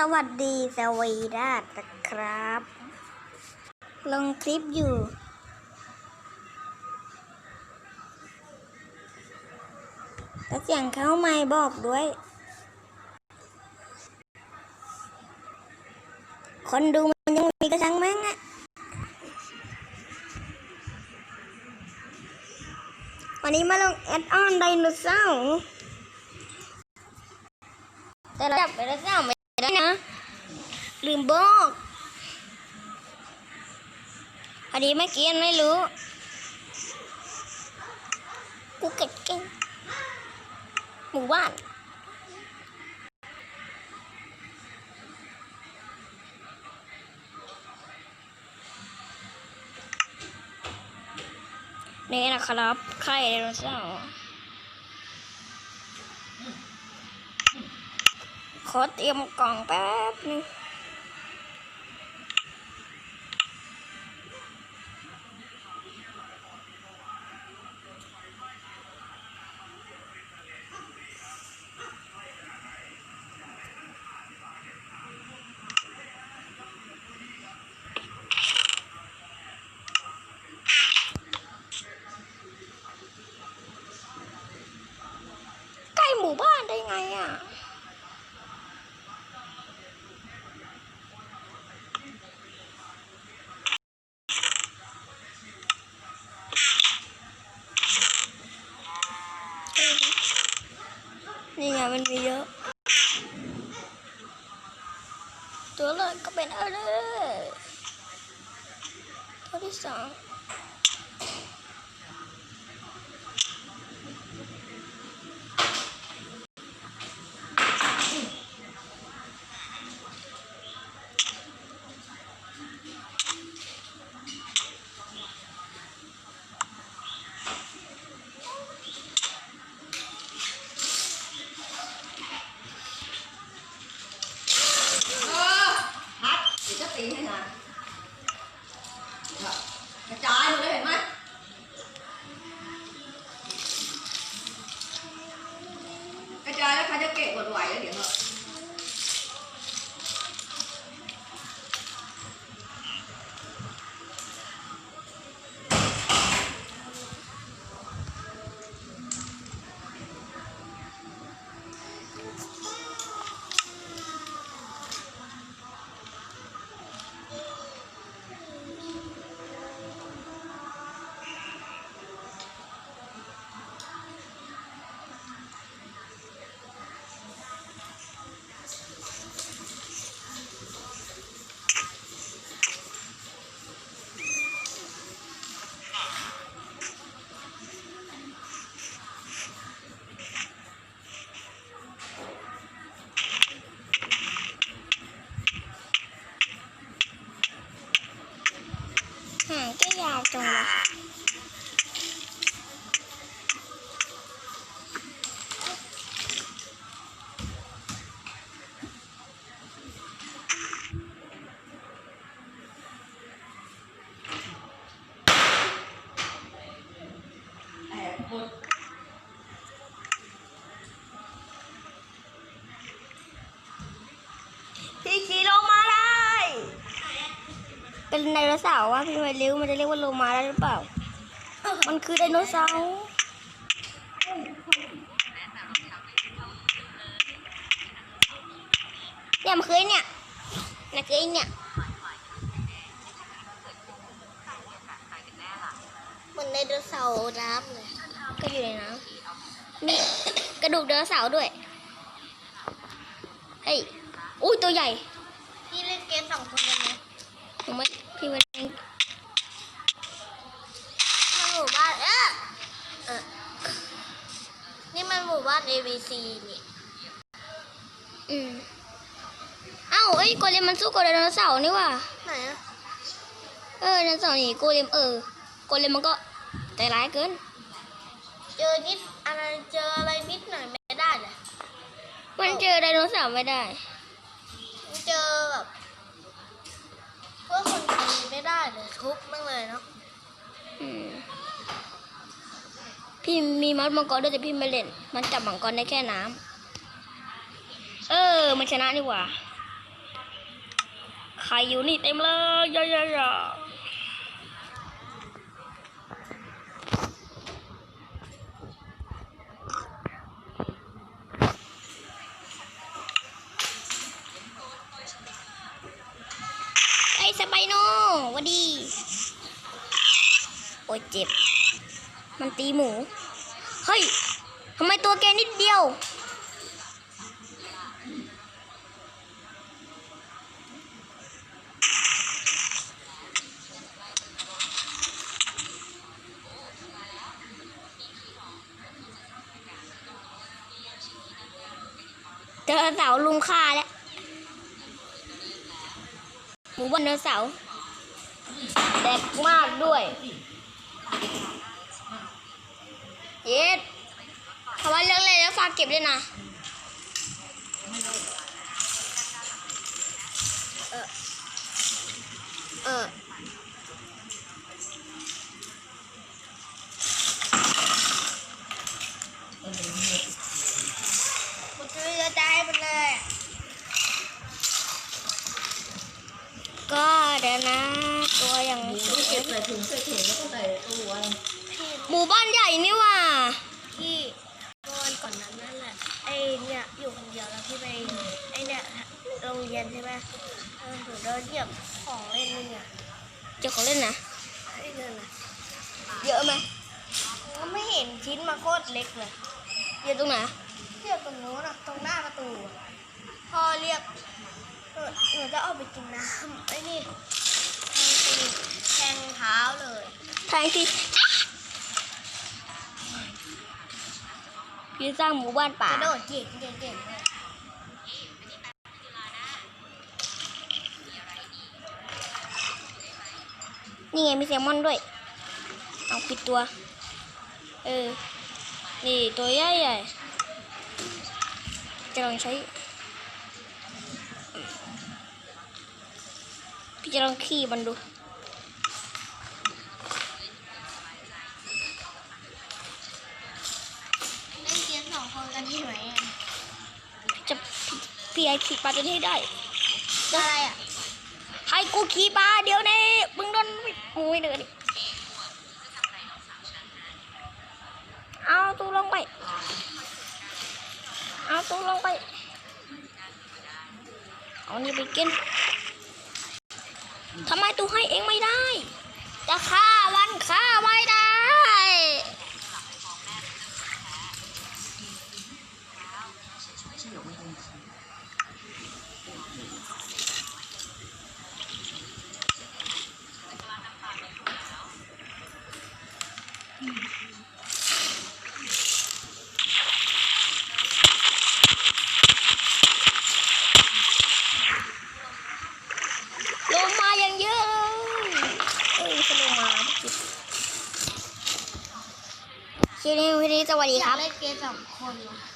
สวัสดีสวีดัสนะครับ ลงคลิปอยู่ แล้วเสียงเข้าไม่บอกด้วย คนดูมันยังมีกระชังแม่งอะวันนี้มาลงแอดออนไดโนเสาร์แต่เราจับไดโนเสาร์ ได้นะ ลืมบอกพอดีเมื่อกี้ยังไม่รู้ กูเก็ตเก่งหมู่บ้านนี่นะครับไข่ไดโนเสาร์ อเตรียมกล่องแป๊บนึงใกล้หมู่บ้านได้ไงอะ นี่ไงมันมีเยอะ ตัวแรกก็เป็นอะไรตัวที่สอง เก็บห ไดโนเสาร์ว่าพี่ไม่รู้มันจะเรียกว่าโลมาได้หรือเปล่า มันคือไดโนเสาร์เนี่ยมันคือไอ้เนี่ยนี่คือไอ้เนี่ยเหมือนไดโนเสาร์น้ำเลยก็อยู่ในน้ำมีกระดูกไดโนเสาร์ด้วยเฮ้ยอุ้ยตัวใหญ่พี่เล่นเกมสองคนกันไหมผมไม่ พี่วันนี้ถ้าหมู่บ้านเออเออนี่มันหมู่บ้าน A B C นี่ อืมเอ้าเอ้ยโกเลมมันสู้กับไดโนเสาร์นี่ว่ะไหนอะเออไดโนเสาร์นี่โกเลมเออโกเลมมันก็ใจร้ายเกิน เจอนิดอะไรเจออะไรนิดหน่อยไม่ได้เลยมันเจอไดโนเสาร์ไม่ได้ เจอแบบพวกคน ดีไม่ได้เลยทุบมั่งเลยเนาะอืมพี่มีมัดมังกรด้วยแต่พี่ไม่เล่น มันจับมังกรได้แค่น้ำเออ มันชนะนี่หว่า ใครอยู่นี่เต็มเลยย่อย่อย่อ ไอ้สไปโนวัดดี โอ้เจ็บ มันตีหมู เฮ้ยทำไมตัวแกนิดเดียว เจอเสาลุงฆ่าแล้ว หมูบนเดินเสาแดกมากด้วย เย็ดทำไมเรื่องอะไรแล้วฝากเก็บด้วยนะ ก็เดี๋ยวนะ ตัวอย่างหมูไม่เก็บใส่ถุงใส่ถุงแล้วก็ใส่ตู้ไว้หมู่บ้านใหญ่นี่ว่าพี่เมื่อนก่อนนั้นนั่นแหละไอเนี่ยอยู่คนเดียวแล้วพี่ไปไอเนี่ยโรงเรียนใช่ไหมเออหนูโดนเหยียบของเล่นนี่เนี่ยเจ้าของเล่นนะไอเนี่ยนะเยอะไหมก็ไม่เห็นชิ้นมาโคตรเล็กเลยเยอะตรงไหนเรียกตรงโน้นอะตรงหน้าประตูอะพ่อเรียก หนูจะเอาไปกินน้ำไอ้นี่แทงตีแทงเท้าเลยแทงที่พี่สร้างหมู่บ้านป่ากระโดดเก่งเก่งเก่งนี่ไงมีแซลมอนด้วย เอาปิดตัว เออ นี่ตัวใหญ่ใหญ่จะลองใช้ พี่จะลองขี่มันดูเล่นเกมสองคนกันที่ไหนอะจะพี่ไอขี่ปลาตัวนี้ให้ได้ อะไรอะให้กูขี่ปลาเดี๋ยวนี้มึงโดนมูไม่เดินอีกเอาตู้ลงไป เอาตู้ลงไป เอานี่ไปกิน ทำไมตูให้เองไม่ได้ จะฆ่ามันฆ่าไม่ได้ ดีครับ เล่นเกมสองคนเหรอ